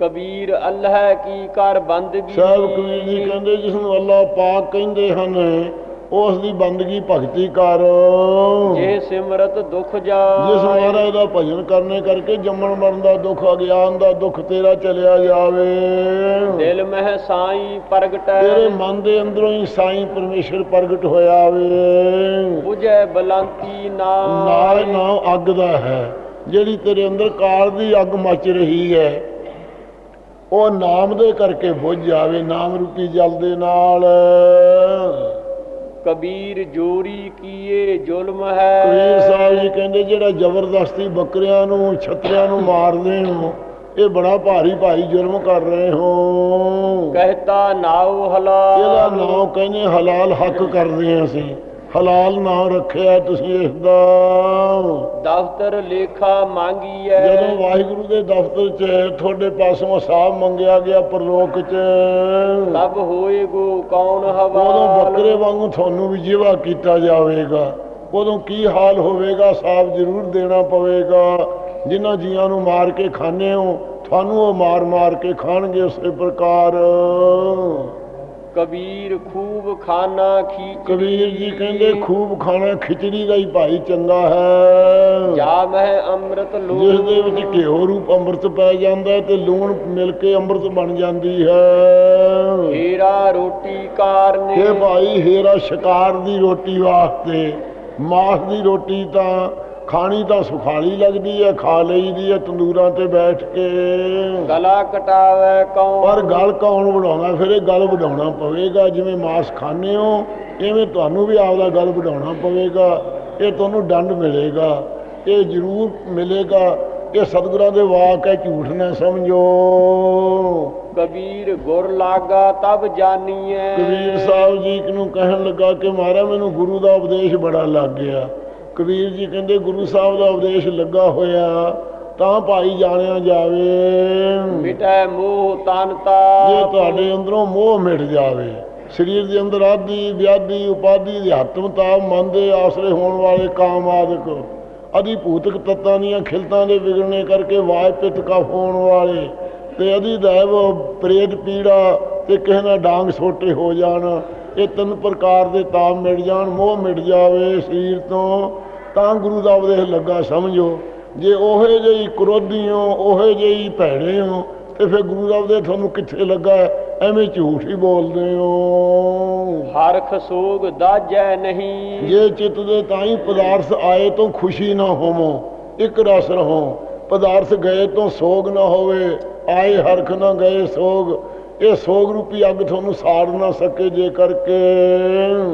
ਕਬੀਰ ਅੱਲਾਹ ਕੀ ਕਰ ਬੰਦਗੀ ਸਾਹਿਬ ਕਬੀਰ ਜੀ ਕਹਿੰਦੇ ਜਿਸ ਨੂੰ ਅੱਲਾਹ ਪਾਕ ਕਹਿੰਦੇ ਹਨ ਉਸ ਦੀ ਬੰਦਗੀ ਭਗਤੀ ਕਰ। ਜੇ ਸਿਮਰਤ ਦੁਖ ਜਿਸ ਜਾਏ ਮਹਾਰਾਜ ਦਾ ਭਜਨ ਕਰਨੇ ਕਰਕੇ ਜੰਮਣ ਮਰਨ ਦਾ ਦੁੱਖ ਅਗਿਆਨ ਦਾ ਦੁੱਖ ਤੇਰਾ ਚਲਿਆ ਜਾਵੇ। ਦਿਲ ਮਹਿ ਸਾਈ ਪ੍ਰਗਟੈ। ਤੇਰੇ ਮਨ ਦੇ ਅੰਦਰੋਂ ਹੀ ਸਾਈਂ ਪਰਮੇਸ਼ਰ ਪ੍ਰਗਟ ਹੋਇਆ ਵੇ। 부ਜੈ ਬਲੰਤੀ ਨਾਲ ਨਾਮ ਨਾਮ ਅੱਗ ਦਾ ਹੈ ਜਿਹੜੀ ਤੇਰੇ ਅੰਦਰ ਕਾਲ ਦੀ ਅੱਗ ਮੱਚ ਰਹੀ ਹੈ। ਉਹ ਨਾਮ ਦੇ ਕਰਕੇ ਬੁੱਝ ਜਾਵੇ ਨਾਮ ਰੂਪੀ ਜਲ ਦੇ ਨਾਲ। ਕਬੀਰ ਜੋਰੀ ਕੀਏ ਜ਼ੁਲਮ ਕਬੀਰ ਹੈ ਸਾਹਿਬ ਜੀ ਕਹਿੰਦੇ ਜਿਹੜਾ ਜ਼ਬਰਦਸਤੀ ਬੱਕਰਿਆਂ ਨੂੰ ਛਤਰਿਆਂ ਨੂੰ ਮਾਰਦੇ ਹੋ ਇਹ ਬੜਾ ਭਾਰੀ ਭਾਰੀ ਜੁਰਮ ਕਰ ਰਹੇ ਹੋ। ਕਹਤਾ ਨਾਉ ਇਹਦਾ ਹਲਾਲ ਨਾਮ ਕਹਿੰਦੇ ਹਲਾਲ ਹੱਕ ਕਰਦੇ ਹਾਂ ਅਸੀਂ। ਹਲਾਲ ਨਾਮ ਰੱਖਿਆ ਤੁਸੀਂ ਇਸ ਦਾ। ਦਫ਼ਤਰ ਲੇਖਾ ਮੰਗੀਐ। ਜਦੋਂ ਵਾਹਿਗੁਰੂ ਦੇ ਦਫ਼ਤਰ 'ਚ ਤੁਹਾਡੇ ਪਾਸੋਂ ਹਿਸਾਬ ਮੰਗਿਆ ਗਿਆ ਪਰਲੋਕ 'ਚ ਤਬ ਹੋਏਗੋ ਕੌਣ ਉਦੋਂ ਹਵਾਲ ਬੱਕਰੇ ਵਾਂਗੂ ਤੁਹਾਨੂੰ ਵੀ ਜਿਵਾ ਕੀਤਾ ਜਾਵੇਗਾ। ਉਦੋਂ ਕੀ ਹਾਲ ਹੋਵੇਗਾ ਹਿਸਾਬ ਜ਼ਰੂਰ ਦੇਣਾ ਪਵੇਗਾ। ਜਿਨ੍ਹਾਂ ਜੀਆਂ ਨੂੰ ਮਾਰ ਕੇ ਖਾਣੇ ਹੋ ਤੁਹਾਨੂੰ ਉਹ ਮਾਰ ਮਾਰ ਕੇ ਖਾਣਗੇ ਉਸੇ ਪ੍ਰਕਾਰ। ਕਬੀਰ ਖੂਬ ਖਾਨਾ ਖੀਚ ਕਬੀਰ ਜੀ ਕਹਿੰਦੇ ਖੂਬ ਖਾਣਾ ਖਿਚੜੀ ਦਾ ਹੀ ਭਾਈ ਚੰਗਾ ਹੈ। ਜਾ ਮਹਿ ਅੰਮ੍ਰਿਤ ਜਿਸ ਦੇ ਲੋ ਵਿੱਚ ਘਿਓ ਰੂਪ ਅੰਮ੍ਰਿਤ ਪੈ ਜਾਂਦਾ ਤੇ ਲੂਣ ਮਿਲ ਕੇ ਅੰਮ੍ਰਿਤ ਬਣ ਜਾਂਦੀ ਹੈ। ਹੀਰਾ ਰੋਟੀ ਕਾਰਨੇ। ਇਹ ਭਾਈ ਹੀਰਾ ਸ਼ਿਕਾਰ ਦੀ ਰੋਟੀ ਵਾਸਤੇ ਮਾਸ ਦੀ ਰੋਟੀ ਤਾਂ ਖਾਣੀ ਤਾਂ ਸੁਖਾਲੀ ਲੱਗਦੀ ਹੈ ਖਾ ਲਈਦੀ ਹੈ ਤੰਦੂਰਾਂ ਤੇ ਬੈਠ ਕੇ। ਗਲਾ ਕਟਾਵੇ ਕੌਣ? ਪਰ ਗਲ ਕੌਣ ਵਧਾਉਂਦਾ ਫਿਰ ਇਹ ਗਲ ਵਧਾਉਣਾ ਪਵੇਗਾ। ਜਿਵੇਂ ਮਾਸ ਖਾਣੇ ਹੋ ਇਵੇਂ ਤੁਹਾਨੂੰ ਵੀ ਆਪਦਾ ਗਲ ਵਧਾਉਣਾ ਪਵੇਗਾ। ਇਹ ਤੁਹਾਨੂੰ ਦੰਡ ਮਿਲੇਗਾ। ਇਹ ਜ਼ਰੂਰ ਮਿਲੇਗਾ। ਇਹ ਸਤਿਗੁਰਾਂ ਦੇ ਵਾਕ ਹੈ ਝੂਠ ਨਾ ਸਮਝੋ। ਕਬੀਰ ਗੁਰ ਲਾਗਾ ਤਬ ਜਾਨੀਐ। ਕਬੀਰ ਸਾਹਿਬ ਜੀ ਨੂੰ ਕਹਿਣ ਲੱਗਾ ਕਿ ਮਹਾਰਾਜ ਮੈਨੂੰ ਗੁਰੂ ਦਾ ਉਪਦੇਸ਼ ਬੜਾ ਲੱਗ ਗਿਆ। ਕਬੀਰ ਜੀ ਕਹਿੰਦੇ ਗੁਰੂ ਸਾਹਿਬ ਦਾ ਉਪਦੇਸ਼ ਲੱਗਾ ਹੋਇਆ ਤਾਂ ਭਾਈ ਜਾਣਿਆ ਜਾਵੇ। ਮਿਟੈ ਮੋਹ ਤਨ ਜੇ ਤੁਹਾਡੇ ਅੰਦਰੋਂ ਮੋਹ ਮਿਟ ਜਾਵੇ ਸਰੀਰ ਦੇ ਅੰਦਰ ਆਦੀ ਵਿਆਦੀ ਉਪਾਦੀ ਦੇ ਹੱਤਮਤਾਪ ਮਨ ਦੇ ਆਸਰੇ ਹੋਣ ਵਾਲੇ ਕਾਮ ਆਦਿਕ ਅਧਿ ਭੂਤਕ ਤੱਤਾਂ ਦੀਆਂ ਖਿਲਤਾਂ ਦੇ ਵਿਗੜਨੇ ਕਰਕੇ ਵਾਜ ਪਿੱਤ ਕਫ ਹੋਣ ਵਾਲੇ ਤੇ ਅਦੀ ਦੈਵ ਪ੍ਰੇਤ ਪੀੜਾ ਤੇ ਕਿਸੇ ਨਾਲ ਡਾਂਗ ਛੋਟੇ ਹੋ ਜਾਣ ਇਹ ਤਿੰਨ ਪ੍ਰਕਾਰ ਦੇ ਤਾਪ ਮਿਟ ਜਾਣ ਮੋਹ ਮਿਟ ਜਾਵੇ ਸਰੀਰ ਤੋਂ। ਤਾਂ ਗੁਰੂ ਦਾ ਉਪਦੇਸ਼ ਲੱਗਾ ਸਮਝੋ। ਜੇ ਉਹੇ ਜਿਹੀ ਕ੍ਰੋਧੀ ਹੋ ਉਹੇ ਜਿਹੀ ਭੈੜੇ ਹੋ ਤੇ ਫਿਰ ਗੁਰੂ ਦਾ ਉਪਦੇਸ਼ ਤੁਹਾਨੂੰ ਕਿੱਥੇ ਲੱਗਾ? ਐਵੇਂ ਝੂਠ ਹੀ ਬੋਲਦੇ ਹੋ। ਹਰਖ ਸੋਗ ਦਾਜੈ ਨਹੀਂ। ਜੇ ਚਿੱਤ ਦੇ ਤਾਂ ਹੀ ਪਦਾਰਥ ਆਏ ਤੋਂ ਖੁਸ਼ੀ ਨਾ ਹੋਵੋ ਇੱਕ ਰਸ ਰਹੋ। ਪਦਾਰਥ ਗਏ ਤੋਂ ਸੋਗ ਨਾ ਹੋਵੇ ਆਏ ਹਰਖ ਨਾ ਗਏ ਸੋਗ। ਇਹ ਸੋਗ ਰੂਪੀ ਅੱਗ ਤੁਹਾਨੂੰ ਸਾੜ ਨਾ ਸਕੇ ਜੇ ਕਰਕੇ।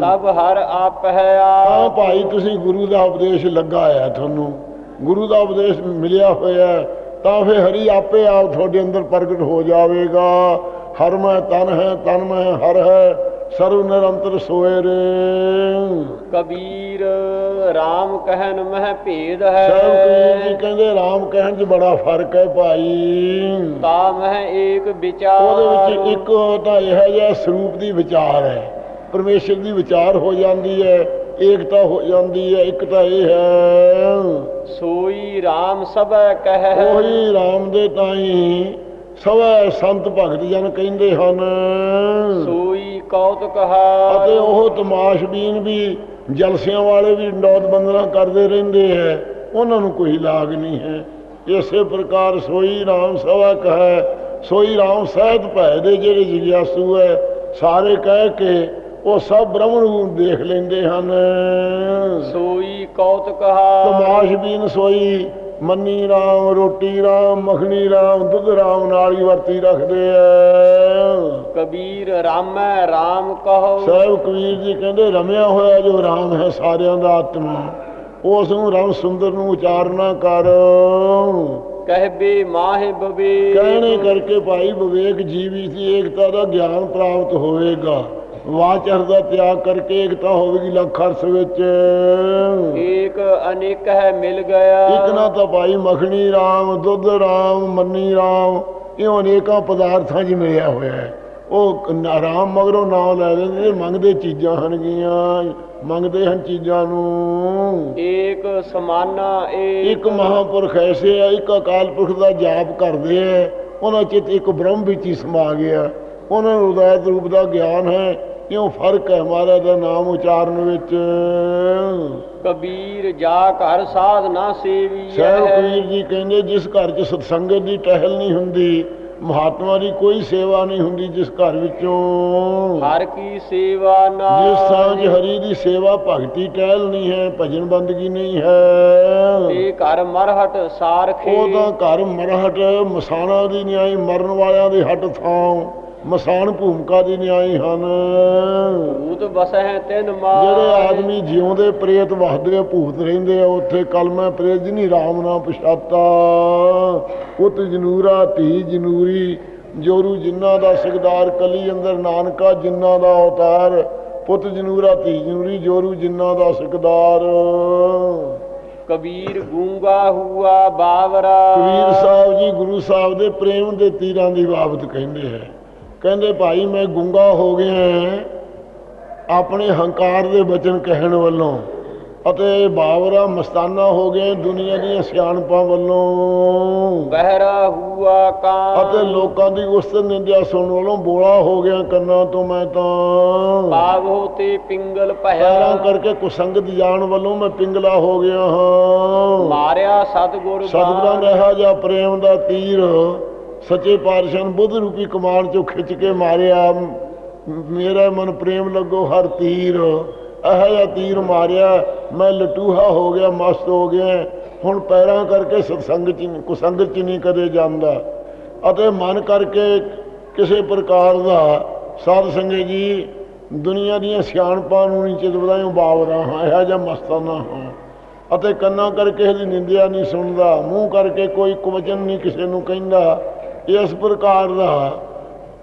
ਤਬ ਹਰ ਆਪ। ਹੈ ਆਪ ਭਾਈ ਤੁਸੀਂ ਗੁਰੂ ਦਾ ਉਪਦੇਸ਼ ਲੱਗਾ ਹੈ ਤੁਹਾਨੂੰ। ਗੁਰੂ ਦਾ ਉਪਦੇਸ਼ ਮਿਲਿਆ ਹੋਇਆ ਤਾਂ ਫਿਰ ਹਰੀ ਆਪੇ ਆਪ ਤੁਹਾਡੇ ਅੰਦਰ ਪ੍ਰਗਟ ਹੋ ਜਾਵੇਗਾ। ਹਰ ਮੈਂ ਤਨ ਹੈ ਤਨ ਮੈਂ ਹਰ ਹੈ। ਸਰਵ ਨਿਰੰਤਰ ਸੋਏ ਰੇ ਕਬੀਰ RAM ਕਹਿਨ ਮਹਿ ਭੇਦ ਹੈ। ਸਭ ਕਬੀਰ ਜੀ ਕਹਿੰਦੇ RAM ਕਹਿਣ 'ਚ ਬੜਾ ਫ਼ਰਕ ਹੈ ਭਾਈ। ਤਾ ਮਹਿ ਏਕ ਵਿਚਾਰ। ਉਹਦੇ ਵਿੱਚ ਇੱਕ ਤਾਂ ਇਹ ਜਿਹਾ ਸਰੂਪ ਦੀ ਵਿਚਾਰ ਹੈ। ਪਰਮੇਸ਼ਰ ਦੀ ਵਿਚਾਰ ਹੋ ਜਾਂਦੀ ਹੈ ਏਕਤਾ ਹੋ ਜਾਂਦੀ ਹੈ ਇੱਕ ਤਾਂ ਇਹ ਹੈ। ਸੋਈ RAM ਸਭੈ ਕਹਿ। ਉਹੀ RAM ਦੇ ਤਾਈ ਸਵੈ ਸੰਤ ਭਗਤ ਜਨ ਕਹਿੰਦੇ ਹਨ। ਸੋਈ ਕੌਤਕ ਹੈ ਅਤੇ ਉਹ ਤਮਾਸ਼ਬੀਨ ਵੀ ਜਲਸਿਆਂ ਵਾਲੇ ਵੀ ਨੌਤ ਬੰਦਨਾ ਕਰਦੇ ਰਹਿੰਦੇ ਹੈ। ਉਹਨਾਂ ਨੂੰ ਕੋਈ ਲਾਗ ਨਹੀਂ ਹੈ। ਇਸੇ ਪ੍ਰਕਾਰ ਸੋਈ RAM ਸਵਾ ਕਹੈ ਸੋਈ RAM ਸਹਿਤ ਭੈ ਦੇ ਜਿਹੜੇ ਜਿਗਿਆਸੂ ਹੈ ਸਾਰੇ ਕਹਿ ਕੇ ਉਹ ਸਭ ਬ੍ਰਹਮ ਨੂੰ ਦੇਖ ਲੈਂਦੇ ਹਨ। ਸੋਈ ਕੌਤਕ ਹੈ ਤਮਾਸ਼ਬੀਨ ਸੋਈ ਮੰਨੀ RAM ਰੋਟੀ RAM ਮੱਖਣੀ RAM ਦੁੱਧ RAM ਨਾਲ ਹੀ ਵਰਤੀ ਰੱਖਦੇ ਐ। ਕਬੀਰ ਰਾਮੈ RAM ਕਹੋ। ਸਾਹਿਬ ਕਬੀਰ ਜੀ ਕਹਿੰਦੇ ਰਮਿਆ ਹੋਇਆ ਜੋ ਰਾਮ ਹੈ ਸਾਰਿਆਂ ਦਾ ਆਤਮਾ ਉਸ ਨੂੰ ਰਾਮ ਸੁੰਦਰ ਨੂੰ ਉਚਾਰਨਾ ਕਰ। ਕਹਿਬੇ ਮਾਹਿ ਬਵੇ ਕਹਿਣੇ ਕਰਕੇ ਭਾਈ ਵਿਵੇਕ ਜੀਵੀ ਦੀ ਏਕਤਾ ਦਾ ਗਿਆਨ ਪ੍ਰਾਪਤ ਹੋਵੇਗਾ। ਵਾਚਰ ਦਾ ਤਿਆਗ ਕਰਕੇ ਏਕਤਾ ਹੋਵੇਗੀ ਲੱਖ ਅਰਸ ਵਿੱਚ। ਏਕ ਅਨੇਕ ਹੈ ਮਿਲ ਗਿਆ। ਇੱਕ ਨਾ ਤਾਂ ਭਾਈ ਮੱਖਣੀ ਰਾਮ ਦੁੱਧ ਰਾਮ ਮੰਨੀ ਰਾਮ ਇਹ ਅਨੇਕਾਂ ਪਦਾਰਥਾਂ 'ਚ ਮਿਲਿਆ ਹੋਇਆ ਹੈ। ਉਹ ਨ- ਰਾਮ ਮਗਰੋਂ ਨਾਮ ਲੈ ਲੈਂਦੇ ਮੰਗਦੇ ਚੀਜ਼ਾਂ ਹਨਗੀਆਂ ਮੰਗਦੇ ਹਨ ਚੀਜ਼ਾਂ ਨੂੰ। ਏਕ ਸਮਾਨਾ ਇੱਕ ਮਹਾਪੁਰਖ ਐਸੇ ਆ ਇੱਕ ਅਕਾਲ ਪੁਰਖ ਦਾ ਜਾਪ ਕਰਦੇ ਆ। ਉਹਨਾਂ ਚਿੱਤ ਇੱਕ ਬ੍ਰਹਮ ਵਿੱਚ ਹੀ ਸਮਾ ਗਿਆ। ਉਹਨਾਂ ਨੂੰ ਉਦਾਇਤ ਰੂਪ ਦਾ ਗਿਆਨ ਹੈ। ਕਿਉਂ ਫ਼ਰਕ ਹੈ ਮਹਾਰਾਜ ਦਾ ਨਾਮ ਉਚਾਰਨ ਵਿੱਚ? ਕਬੀਰ ਜਾ ਘਰ ਸਾਧ ਨਾ ਸੇਵੀ ਸਾਹਿਬ ਕਬੀਰ ਜੀ ਕਹਿੰਦੇ ਜਿਸ ਘਰ 'ਚ ਸਤਸੰਗਤ ਦੀ ਟਹਿਲ ਨਹੀਂ ਹੁੰਦੀ ਮਹਾਤਮਾ ਦੀ ਕੋਈ ਸੇਵਾ ਨਹੀਂ ਹੁੰਦੀ ਜਿਸ ਘਰ ਵਿੱਚੋਂ। ਹਰ ਕੀ ਸੇਵਾ ਨਾ ਜਿਸ 'ਚ ਹਰੀ ਦੀ ਸੇਵਾ ਭਗਤੀ ਟਹਿਲ ਨਹੀਂ ਹੈ ਭਜਨ ਬੰਦਗੀ ਨਹੀਂ ਹੈ। ਤੇ ਘਰ ਮਰਹਟ ਸਾਰਖੇ ਉਹ ਤਾਂ ਘਰ ਮਰਹਟ ਮਸਾਣਾ ਦੀ ਨਿਆਈ ਮਰਨ ਵਾਲਿਆਂ ਦੇ ਹੱਟ ਥਾਂ। ਮਸਾਨ ਭੂਮਿਕਾ ਦੀ ਨਿਆਈ ਹਨ। ਭੂਤ ਬਸਹਿ ਤਿਨ ਮਾਰ। ਜਿਹੜੇ ਆਦਮੀ ਜਿਉਂਦੇ ਪ੍ਰੇਤ ਵਸਦੇ ਆ ਭੂਤ ਰਹਿੰਦੇ ਆ ਉੱਥੇ ਕਲਮਾ ਪ੍ਰੇਤ ਜਿਨੀ ਰਾਮ ਨਾਮ ਪਛਾਤਾ। ਪੁੱਤ ਜਨੂਰਾ ਧੀ ਜਨੂਰੀ ਜੋਰੂ ਜਿਨ੍ਹਾਂ ਦਾ ਸਿਕਦਾਰ ਕਲੀ ਅੰਦਰ ਨਾਨਕਾ ਜਿਨ੍ਹਾਂ ਦਾ ਅਵਤਾਰ। ਪੁੱਤ ਜਨੂਰਾ ਧੀ ਜਨੂਰੀ ਜੋਰੂ ਜਿਨ੍ਹਾਂ ਦਾ ਸਿਕਦਾਰ ਕਬੀਰ ਗੂੰਗਾ ਹੁਆ ਬਾਵਰਾ। ਕਬੀਰ ਸਾਹਿਬ ਜੀ ਗੁਰੂ ਸਾਹਿਬ ਦੇ ਪ੍ਰੇਮ ਦੇ ਤੀਰਾਂ ਦੀ ਬਾਬਤ ਕਹਿੰਦੇ ਹੈ। ਕਹਿੰਦੇ ਭਾਈ ਮੈਂ ਗੁੰਗਾ ਹੋ ਗਿਆ ਆਪਣੇ ਹੰਕਾਰ ਦੇ ਬਚਨ ਕਹਿਣ ਵੱਲੋਂ ਅਤੇ ਬਾਵਰਾ ਮਸਤਾਨਾ ਹੋ ਗਏ ਦੁਨੀਆ ਦੀਆਂ ਸਿਆਣਪਾਂ ਵੱਲੋਂ। ਬਹਿਰਾ ਹੁਆ ਕਾਂ ਅਤੇ ਲੋਕਾਂ ਦੀ ਉਸਤ ਨਿੰਦਿਆ ਸੁਣਨ ਵੱਲੋਂ ਬੋਲਾ ਹੋ ਗਿਆ ਕੰਨਾਂ ਤੋਂ ਮੈਂ ਤਾਂ। ਪਾਵੋ ਤੇ ਪਿੰਗਲ ਭਇਆ ਕਰਕੇ ਕੁਸੰਗਤ ਜਾਣ ਵੱਲੋਂ ਮੈਂ ਪਿੰਗਲਾ ਹੋ ਗਿਆ ਹਾਂ। ਮਾਰਿਆ ਸਤਗੁਰ ਸਤਿਗੁਰਾਂ ਨੇ ਇਹੋ ਜਿਹਾ ਪ੍ਰੇਮ ਦਾ ਤੀਰ ਸੱਚੇ ਪਾਤਸ਼ਾਹ ਨੂੰ ਬੁੱਧ ਰੂਪੀ ਕਮਾਨ ਚੋਂ ਖਿੱਚ ਕੇ ਮਾਰਿਆ। ਮੇਰਾ ਮਨ ਪ੍ਰੇਮ ਲੱਗੋ, ਹਰ ਤੀਰ। ਇਹੋ ਜਿਹਾ ਤੀਰ ਮਾਰਿਆ। ਮੈਂ ਲਟੂਹਾ ਹੋ ਗਿਆ, ਮਸਤ ਹੋ ਗਿਆ। ਹੁਣ ਪੈਰਾਂ ਕਰਕੇ ਸਤਸੰਗ ਚ ਕੁਸੰਗ ਚ ਨਹੀਂ ਕਦੇ ਜਾਂਦਾ। ਅਤੇ ਮਨ ਕਰਕੇ ਕਿਸੇ ਪ੍ਰਕਾਰ ਦਾ ਸਾਧ ਸੰਗਤ ਜੀ, ਦੁਨੀਆ ਦੀਆਂ ਸਿਆਣਪਾਂ ਨੂੰ ਨਹੀਂ ਚਿਤਵਦਾ ਹਾਂ ਬਾਵਰਾ ਹਾਂ, ਇਹੋ ਜਿਹਾ ਮਸਤਾਨਾ ਹਾਂ। ਅਤੇ ਕੰਨਾਂ ਕਰਕੇ ਇਹਦੀ ਨਿੰਦਿਆ ਨਹੀਂ ਸੁਣਦਾ, ਮੂੰਹ ਕਰਕੇ ਕੋਈ ਕੁਵਚਨ ਨਹੀਂ ਕਿਸੇ ਨੂੰ ਕਹਿੰਦਾ। ਇਸ ਪ੍ਰਕਾਰ ਦਾ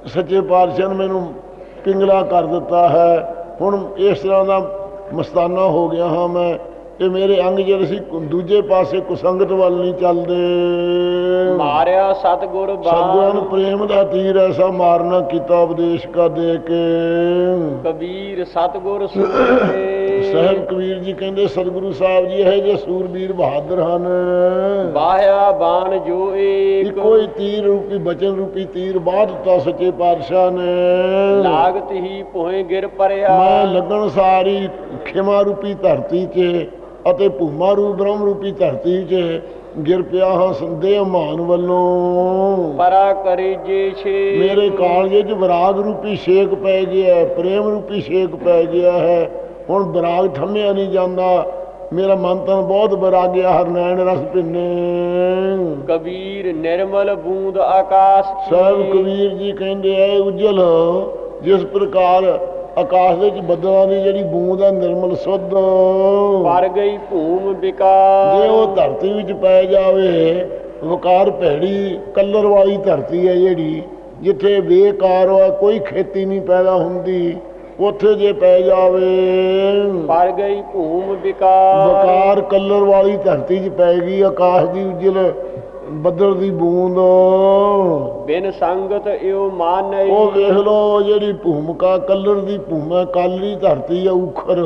ਸੱਚੇ ਪਾਤਸ਼ਾਹ ਨੇ ਮੈਨੂੰ ਪਿੰਗਲਾ ਕਰ ਦਿੱਤਾ ਹੈ। ਹੁਣ ਇਸ ਤਰ੍ਹਾਂ ਦਾ ਮਸਤਾਨਾ ਹੋ ਗਿਆ ਹਾਂ ਮੈਂ। ਇਹ ਮੇਰੇ ਅੰਗ ਜਿਹੜੇ ਸੀ ਦੂਜੇ ਪਾਸੇ ਕੁਸੰਗਤ ਵੱਲ ਨਹੀਂ ਚੱਲਦੇ। ਮਾਰਿਆ ਸਤਗੁਰ ਬਾਣ। ਪ੍ਰੇਮ ਦਾ ਤੀਰ ਐਸਾ ਮਾਰਨਾ ਕੀਤਾ ਉਪਦੇਸ਼ ਕਾ ਦੇ ਕੇ। ਕਬੀਰ ਸਤਗੁਰ ਸੂਰੇ ਸਹਿਬ ਕਬੀਰ ਜੀ ਕਹਿੰਦੇ ਸਤਿਗੁਰੂ ਸਾਹਿਬ ਜੀ ਇਹ ਜੇ ਸੂਰਬੀਰ ਬਹਾਦਰ ਹਨ। ਬਾਹਿਆ ਬਾਣ ਜੋ ਏਕ। ਹੀ ਤੀਰ ਰੂਪੀ ਬਚਨ ਰੂਪੀ ਤੀਰ ਬਾਹ ਦਿੱਤਾ ਸੱਚੇ ਪਾਤਸ਼ਾਹ ਨੇ। ਲਾਗਤ ਹੀ ਭੋਏ ਗਿਰ ਪਰਿਆ। ਮੈਂ ਲੱਗਣ ਸਾਰੀ ਖਿਮਾ ਰੂਪੀ ਧਰਤੀ 'ਚ। ਅਤੇ ਭੂਮਾ ਰੂਪ ਬ੍ਰਹਮ ਰੂਪੀ ਧਰਤੀ 'ਚ ਗਿਰ ਪਿਆ ਹਾਂ ਸੰਦੇਹ ਮਾਨ ਵੱਲੋਂ। ਪਰਾ ਕਰੇ ਜੇ ਛੇ। ਮੇਰੇ ਕਾਲਜੇ 'ਚ ਵਿਰਾਗ ਰੂਪੀ ਛੇਕ ਪੈ ਗਿਆ ਹੈ, ਪ੍ਰੇਮ ਰੂਪੀ ਛੇਕ ਪੈ ਗਿਆ ਹੈ। ਹੁਣ ਵਿਰਾਗ ਥੰਮਿਆ ਨਹੀਂ ਜਾਂਦਾ। ਮੇਰਾ ਮਨ ਤਾਂ ਬਹੁਤ ਵਿਰਾਗਿਆ ਹਰਨੈਣ ਰਸ ਭਿੰਨੇ। ਕਬੀਰ ਨਿਰਮਲ ਬੂੰਦ ਆਕਾਸ਼ ਸਾਹਿਬ ਕਬੀਰ ਜੀ ਕਹਿੰਦੇ ਐ ਉਜਲ ਜਿਸ ਪ੍ਰਕਾਰ ਆਕਾਸ਼ ਦੇ ਵਿੱਚ ਬੱਦਲਾਂ ਦੀ ਜਿਹੜੀ ਬੂੰਦ ਹੈ ਨਿਰਮਲ ਸੁੱਧ। ਪਰ ਗਈ ਭੂਮ ਵਿਕਾਰ। ਜੇ ਉਹ ਧਰਤੀ ਵਿੱਚ ਪੈ ਜਾਵੇ ਵਕਾਰ ਭੈੜੀ ਕਲਰ ਵਾਲੀ ਧਰਤੀ ਹੈ ਜਿਹੜੀ ਜਿੱਥੇ ਬੇਕਾਰ ਵਾ ਕੋਈ ਖੇਤੀ ਨਹੀਂ ਪੈਦਾ ਹੁੰਦੀ ਉੱਥੇ ਜੇ ਪੈ ਜਾਵੇ। ਪਰ ਗਈ ਭੂਮ ਵਿਕਾਰ। ਵਕਾਰ ਕਲਰ ਵਾਲੀ ਧਰਤੀ 'ਚ ਪੈ ਗਈ ਆਕਾਸ਼ ਦੀ ਉਜਲ ਬੱਦਲ ਦੀ ਬੂੰਦ। ਬਿਨ ਸੰਗਤ ਇਉ ਮਾਨਈ ਉਹ ਵੇਖ ਲੋ ਜਿਹੜੀ ਭੂਮਿਕਾ ਕਲਰ ਦੀ ਭੂਮਾ ਕਾਲੀ ਧਰਤੀ ਆ ਉਖਰ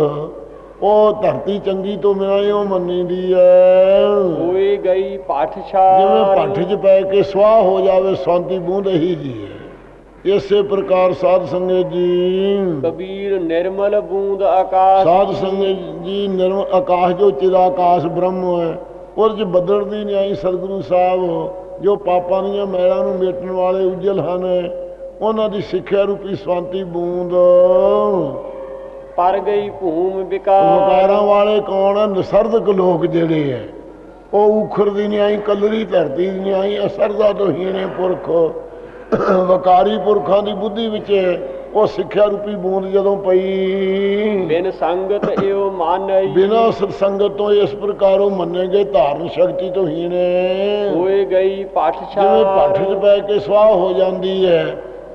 ਉਹ ਧਰਤੀ ਚੰਗੀ ਤੋਂ ਬਿਨਾਂ ਹੀ ਉਹ ਮੰਨੀ ਦੀ ਐ। ਹੋਏ ਗਈ ਜਿਵੇਂ ਪਾਠਸ਼ਾਲ ਪੱਠ 'ਚ ਪੈ ਕੇ ਸਵਾਹ ਹੋ ਜਾਵੇ ਸ਼ਾਂਤੀ ਬੂੰਦ ਹੀ ਜੀ ਇਸੇ ਪ੍ਰਕਾਰ ਸਾਧ ਸੰਗਤ ਜੀ। ਕਬੀਰ ਨਿਰਮਲ ਬੂੰਦ ਆਕਾਸ਼। ਸਾਧ ਸੰਗਤ ਜੀ ਨਿਰਮ ਆਕਾਸ਼ ਜੋ ਚਿਰਾਕਾਸ਼ ਬ੍ਰਹਮ ਹੈ 'ਚ ਬੱਦਲ ਦੀ ਨਿਆਈ ਸਤਿਗੁਰੂ ਸਾਹਿਬ ਜੋ ਪਾਪਾਂ ਦੀਆਂ ਮੈਲਾਂ ਨੂੰ ਮੇਟਣ ਵਾਲੇ ਉਜਲ ਹਨ ਉਹਨਾਂ ਦੀ ਸਿੱਖਿਆ ਰੂਪੀ ਸ਼ਾਂਤੀ ਬੂੰਦ। ਪਰ ਗਈ ਭੂਮ ਵਿਕਾਰ। ਵਕਾਰਾਂ ਵਾਲੇ ਕੌਣ ਆ ਨਸਰਦਕ ਲੋਕ ਜਿਹੜੇ ਐ। ਉਹ ਉਖਰ ਦੀ ਨਿਆਈ ਕਲਰੀ ਧਰਤੀ ਦੀ ਨਿਆਈ ਅਸਰਦਾ ਤੋਂ ਹੀਣੇ ਪੁਰਖ। ਵਕਾਰੀ ਪੁਰਖਾਂ ਦੀ ਬੁੱਧੀ ਵਿੱਚ ਉਹ ਸਿੱਖਿਆ ਰੂਪੀ ਬੂੰਦ ਜਦੋਂ ਪਈ। ਬਿਨ ਸੰਗਤ ਇਉ ਮਾਨਈ ਬਿਨਾਂ ਸਤਸੰਗਤ ਤੋਂ ਇਸ ਪ੍ਰਕਾਰ ਉਹ ਮੰਨੇ ਗਏ ਧਾਰਨ ਸ਼ਕਤੀ ਤੋਂ ਹੀਣੇ ਹੋਏ ਗਈ ਜਿਵੇਂ ਪਾਠਸ਼ਾਲ ਪੱਠ 'ਚ ਪੈ ਕੇ ਸਵਾਹ ਹੋ ਜਾਂਦੀ ਹੈ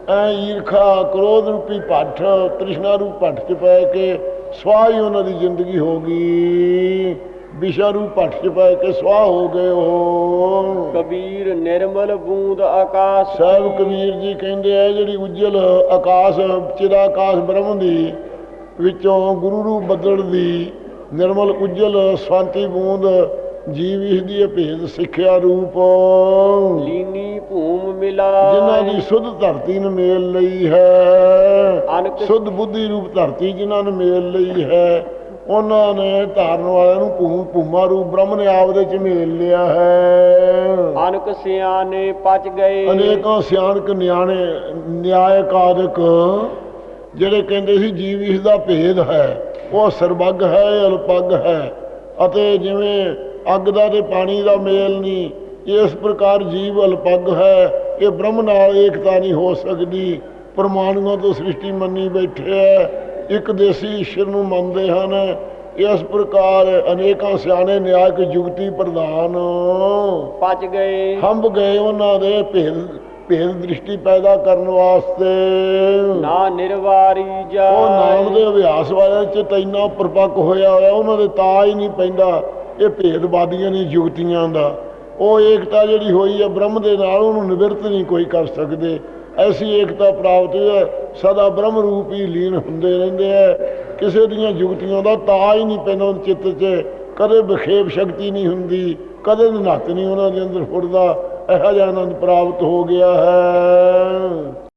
ਐ ਈਰਖਾ ਕ੍ਰੋਧ ਰੂਪੀ ਪੱਠ ਤ੍ਰਿਸ਼ਨਾ ਰੂਪ ਪੱਠ 'ਚ ਪੈ ਕੇ ਸਵਾਹ ਹੀ ਉਹਨਾਂ ਦੀ ਜ਼ਿੰਦਗੀ ਹੋ ਗਈ। ਵਿਸ਼ਾ ਰੂਪ ਪੱਠ 'ਚ ਪੈ ਕੇ ਸਵਾਹ ਹੋ ਗਏ ਉਹ। ਕਬੀਰ ਨਿਰਮਲ ਬੂੰਦ ਆਕਾਸ਼। ਸਾਹਿਬ ਕਬੀਰ ਜੀ ਕਹਿੰਦੇ ਆ ਜਿਹੜੀ ਉਜਲ ਆਕਾਸ਼ ਚਿਰਾਕਾਸ਼ ਬ੍ਰਹਮ ਦੀ ਵਿੱਚੋਂ ਗੁਰੂ ਰੂਪ ਬੱਦਲ ਦੀ ਨਿਰਮਲ ਉਜਲ ਸ਼ਾਂਤੀ ਬੂੰਦ ਜੀਵ ਇਸ ਦੀ ਭੇਦ ਸਿੱਖਿਆ ਰੂਪ। ਲੀਨੀ ਭੂਮ ਮਿਲਾ ਜਿਨ੍ਹਾਂ ਦੀ ਸੁੱਧ ਧਰਤੀ ਨੇ ਮੇਲ ਲਈ ਹੈ। ਸੁੱਧ ਬੁੱਧੀ ਰੂਪ ਧਰਤੀ ਜਿਨ੍ਹਾਂ ਨੇ ਮੇਲ ਲਈ ਹੈ। ਉਹਨਾਂ ਨੇ ਧਾਰਨ ਵਾਲਿਆਂ ਨੂੰ ਭੂਮ ਭੂਮਾ ਰੂਪ ਬ੍ਰਹਮ ਨੇ ਆਪਦੇ ਚ ਮੇਲ ਲਿਆ ਹੈ। ਅਨਕ ਸਿਆਣੇ ਪਚ ਗਏ। ਅਨੇਕਾਂ ਸਿਆਣਕ ਨਿਆਣੇ ਨਿਆਇਕ ਆਦਿਕ ਜਿਹੜੇ ਕਹਿੰਦੇ ਸੀ ਜੀਵ ਇਸ ਦਾ ਭੇਦ ਹੈ ਉਹ ਸਰਬੱਗ ਹੈ ਅਲਪੱਗ ਹੈ ਅਤੇ ਜਿਵੇਂ ਅੱਗ ਦਾ ਤੇ ਪਾਣੀ ਦਾ ਮੇਲ ਨਹੀਂ ਇਸ ਪ੍ਰਕਾਰ ਜੀਵ ਅਲਪੱਗ ਹੈ ਇਹ ਬ੍ਰਹਮ ਨਾਲ ਏਕਤਾ ਨਹੀਂ ਹੋ ਸਕਦੀ। ਪਰਮਾਣੂਆਂ ਤੋਂ ਸ੍ਰਿਸ਼ਟੀ ਮੰਨੀ ਬੈਠੇ ਹੈ ਇੱਕ ਦੇਸੀ ਈਸ਼ਰ ਨੂੰ ਮੰਨਦੇ ਹਨ। ਇਸ ਪ੍ਰਕਾਰ ਅਨੇਕਾਂ ਸਿਆਣੇ ਨਿਆਇਕ ਯੁਗਤੀ ਪ੍ਰਧਾਨ ਪਚ ਗਏ। ਹੰਬ ਗਏ ਉਹਨਾਂ ਦੇ ਭੇਦ ਭੇਦ ਦ੍ਰਿਸ਼ਟੀ ਪੈਦਾ ਕਰਨ ਵਾਸਤੇ। ਨਾ ਨਿਰਵਾਰੀ ਜਾ ਉਹ ਨਾਮ ਦੇ ਅਭਿਆਸ ਵਾਲਿਆਂ ਚ ਤਾਂ ਇੰਨਾ ਪਰਪੱਕ ਹੋਇਆ ਹੋਇਆ ਉਹਨਾਂ ਦੇ ਤਾਂ ਹੀ ਨਹੀਂ ਪੈਂਦਾ। ਇਹ ਭੇਦਵਾਦੀਆਂ ਨੇ ਯੁਗਤੀਆਂ ਦਾ। ਉਹ ਏਕਤਾ ਜਿਹੜੀ ਹੋਈ ਹੈ ਬ੍ਰਹਮ ਦੇ ਨਾਲ ਉਹਨੂੰ ਨਿਵਰਤ ਨਹੀਂ ਕੋਈ ਕਰ ਸਕਦੇ। ਐਸੀ ਏਕਤਾ ਪ੍ਰਾਪਤ ਹੈ, ਸਦਾ ਬ੍ਰਹਮ ਰੂਪ ਹੀ ਲੀਨ ਹੁੰਦੇ ਰਹਿੰਦੇ ਹੈ। ਕਿਸੇ ਦੀਆਂ ਯੁਗਤੀਆਂ ਦਾ ਤਾਂ ਹੀ ਨਹੀਂ ਪੈਂਦਾ ਉਹਨਾਂ ਚਿੱਤ 'ਚ। ਕਦੇ ਵਿਖੇਪ ਸ਼ਕਤੀ ਨਹੀਂ ਹੁੰਦੀ, ਕਦੇ ਨੱਤ ਨਹੀਂ ਉਹਨਾਂ ਦੇ ਅੰਦਰ ਫੁੱਟਦਾ। ਇਹੋ ਜਿਹਾ ਆਨੰਦ ਪ੍ਰਾਪਤ ਹੋ ਗਿਆ ਹੈ।